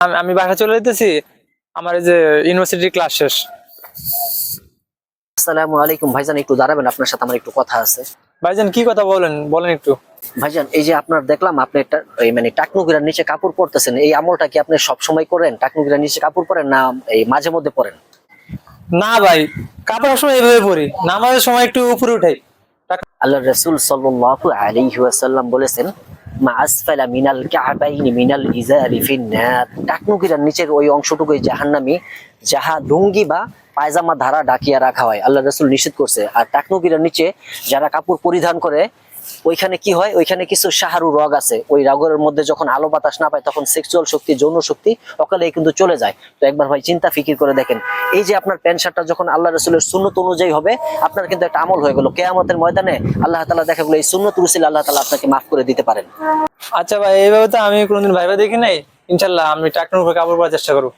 আমি বাসা চলে যেতেছি আমার এই যে ইউনিভার্সিটি ক্লাস শেষ। আসসালামু আলাইকুম। ভাইজান একটু দাঁড়াবেন আপনার সাথে আমার একটু কথা আছে। ভাইজান কি কথা বলেন? বলেন একটু। ভাইজান এই যে আপনার দেখলাম আপনি একটা এই মানে টাকনুগিরার নিচে কাপড় পরতেছেন এই আমলটা কি আপনি সব সময় করেন? টাকনুগিরার নিচে কাপড় পরেন না এই মাঝে মধ্যে পরেন? না ভাই কাপড়ের সময় এভাবে পড়ি নামাজের সময় একটু উপরে উঠাই। আল্লাহ রসুল সাল্লাল্লাহু আলাইহি ওয়াসাল্লাম বলেছেন মা আসফালা মিনাল কাবাইনি মিনাল ইজারি ফিন্নার। টাকনুগিরার নিচের ওই অংশটুকুই জাহান্নামি, যাহা লুঙ্গি বা পায়জামা ধারা ডাকিয়া রাখা হয়। আল্লাহ রসুল নিষেধ করছে। আর টাকনুগিরার নিচে যারা কাপড় পরিধান করে ওইখানে কি হয়? ওইখানে কিছু সাহারু রগ আছে। ওই রগের মধ্যে যখন আলো বাতাস না পায়, তখন সেক্সুয়াল শক্তি, যৌন শক্তি অকালেই কিন্তু চলে যায়। তো একবার ভাই চিন্তা ফিকির করে দেখেন। এই যে আপনার প্যান্ট শার্টটা যখন আল্লাহ রসুলের সুন্নত অনুযায়ী হবে, আপনার কিন্তু একটা আমল হয়ে গেল। কেয়ামতের ময়দানে আল্লাহ তালা দেখা গেলো, এই সুন্নত রুসিল আল্লাহ তালা আপনাকে মাফ করে দিতে পারেন। আচ্ছা ভাই, এইভাবে তো আমি কোনোদিন ভাইবা দেখি নাই? ইনশাল্লাহ আমি টাকনুর উপরে কাপড় পরার চেষ্টা করব।